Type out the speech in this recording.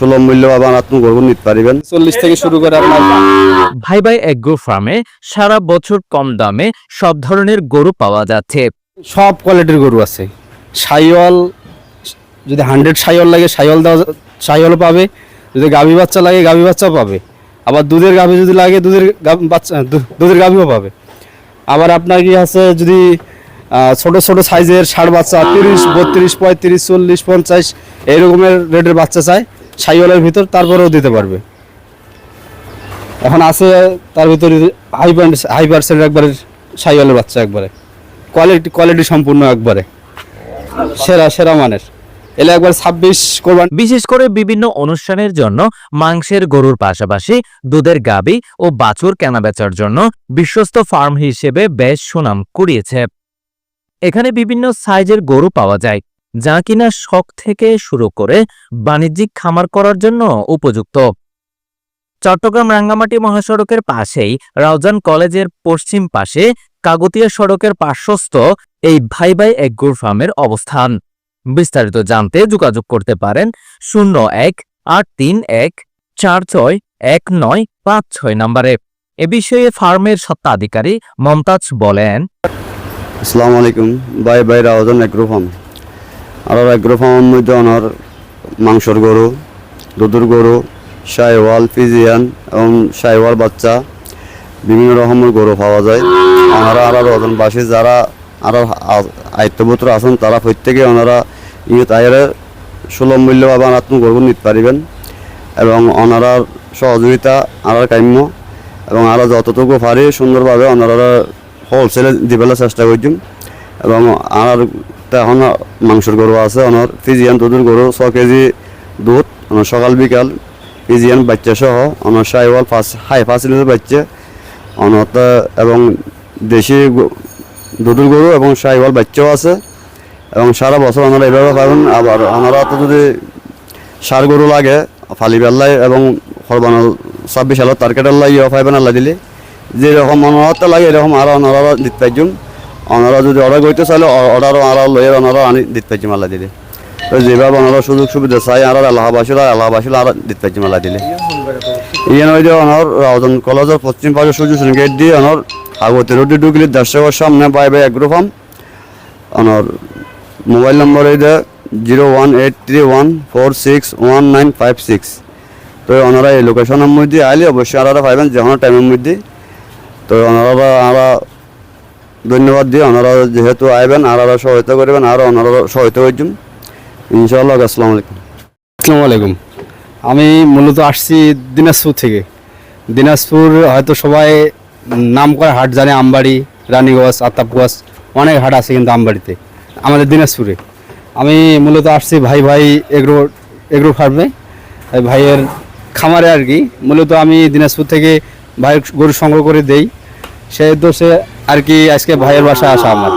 সুলভ মূল্য পাবেন আপনি গরু নিতে পারিবেন। চল্লিশ থেকে শুরু করে আপনার ভাই ভাই এগ্রো ফার্মে সারা বছর কম দামে সব ধরনের গরু পাওয়া যাচ্ছে। সব কোয়ালিটির গরু আছে। সাইওয়াল যদি হান্ড্রেড সাইওয়াল লাগে সাইওয়াল দেওয়া সাইওয়ালও পাবে। যদি গাভী বাচ্চা লাগে গাভী বাচ্চাও পাবে। আবার দুধের গাভী যদি লাগে দুধের বাচ্চা দুধের গাভীও পাবে। আবার আপনার কি আছে যদি ছোট ছোট সাইজের ষাট বাচ্চা তিরিশ বত্রিশ পঁয়ত্রিশ চল্লিশ পঞ্চাশ এই রকমের রেটের বাচ্চা চাই সাইওয়ালের ভিতর, তারপরেও দিতে পারবে। এখন আছে, তার ভিতরে হাই হাই পার্সেন্ট একবারে সাইওয়ালের বাচ্চা একবারে। কোয়ালিটি কোয়ালিটি সম্পূর্ণ একবারে। সেরা সেরা মানের। এলে একবার ছাব্বিশ কোরবান বিশেষ করে বিভিন্ন অনুষ্ঠানের জন্য মাংসের গরুর পাশাপাশি দুধের গাবি ও বাছুর কেনাবেচার জন্য বিশ্বস্ত ফার্ম হিসেবে বেশ সুনাম কুড়িয়েছে। এখানে বিভিন্ন সাইজের গরু পাওয়া যায়। যা কিনা শখ থেকে শুরু করে বাণিজ্যিক খামার করার জন্য উপযুক্ত। চট্টগ্রাম রাঙ্গামাটি মহাসড়কের পাশেই রাউজান কলেজের পশ্চিম পাশে কাগতিয়া সড়কের পার্শ্বস্থ এই ভাই ভাই এগ্রোর ফার্মের অবস্থান। বিস্তারিত জানতে যোগাযোগ করতে পারেন শূন্য এক আট তিন এক চার ছয় এক নয় পাঁচ ছয় নম্বরে। এ বিষয়ে ফার্মের সত্ত্বাধিকারী মমতাজ বলেন, আসসালামু আলাইকুম বাই বাই রাওজন এগ্রো ফার্ম। আর এগ্রো ফার্মের মধ্যে ওনার মাংসর গরু, দুধের গরু সাইওয়াল ফিজিয়ান এবং সাইওয়াল বাচ্চা, বিভিন্ন রকমের গরু পাওয়া যায়। ওনারা আর ওজনবাসী যারা আর আয়ত্তপুত্র আছেন, তারা প্রত্যেকে ওনারা ইয়ে তাইরে সুলভ মূল্য পাবেন আপনি গরু নিতে পারিবেন এবং ওনারার সহযোগিতা আর কাম্য এবং আরও যতটুকু পারি সুন্দরভাবে ওনারা হোলসেলে দিবেলার চেষ্টা করছি। এবং আর এখন মাংসের গরু আছে, ওনার ফিজিয়ান দুধের গরু, ছ কেজি দুধ, ওনার সকাল, বিকাল। ফিজিয়ান বাচ্চা সহ, ওনার সাইওয়াল পাঁচ, হাই পাঁচ লিটার বাচ্চা। অনত এবং দেশি দুধের গরু এবং সাইওয়াল বাচ্চাও আছে। এবং সারা বছর ওনারা এভাবে পাবেন আবার ওনারা তো যদি সার গরু লাগে, ফালি বেল্লাই এবং সর্বানো ছাব্বিশ সালের টার্গেটের লাগিয়ে পাইবেন আল্লাহ দিলে। যেরকম অনারতে লাগে, এরকম আরও ওনারা দিতে পারছুন। ওনারা যদি অর্ডার করতে চাইলে অর্ডারও আরও লয়ে ওনারা আনি, দিতে পারছুন আল্লাহ দিলে তো যেভাবে ওনারা সুযোগ সুবিধা চাই আর এলাহাবাসীরা এলাহাবাসীরা আর দিতে পারছুন আল্লাহ দিলে ইয়ে নয় যে ওনার রাউজন কলেজের পশ্চিম পাশে সূর্য গেট দিয়ে ওনার আগতে রোডে ঢুকলে দর্শকের সামনে বাই বাই এগ্রো ফার্ম। ওনার মোবাইল নম্বর এই যে zero one eight three one four six one nine five six. তো ওনারা এই লোকেশনের মধ্যে আইলে অবশ্যই আনারা পাইবেন, যে টাইমের মধ্যে। তো ওনারা আমরা ধন্যবাদ দিই ওনারা যেহেতু আইবেন, আর সহায়তা করবেন, আর ওনারা সহায়তা করছেন ইনশাআল্লাহ, আসসালামু আলাইকুম। আসসালামু আলাইকুম। আমি মূলত আসছি দিনাজপুর থেকে। দিনাজপুর হয়তো সবাই নাম করে হাট জানে, আমবাড়ি, রানীগঞ্জ, আতাবগঞ্জ, অনেক হাট আছে কিন্তু আমবাড়িতে, আমাদের দিনাজপুরে। আমি মূলত আসছি ভাই ভাই এগ্রো এগ্রো ফার্মে। ভাইয়ের খামারে আর কি। মূলত আমি দিনাজপুর থেকে ভাইয়ের গরু সংগ্রহ করে দেই। সেই উদ্দেশ্যে আর কি আজকে ভাইয়ের বাসায় আসা আমার।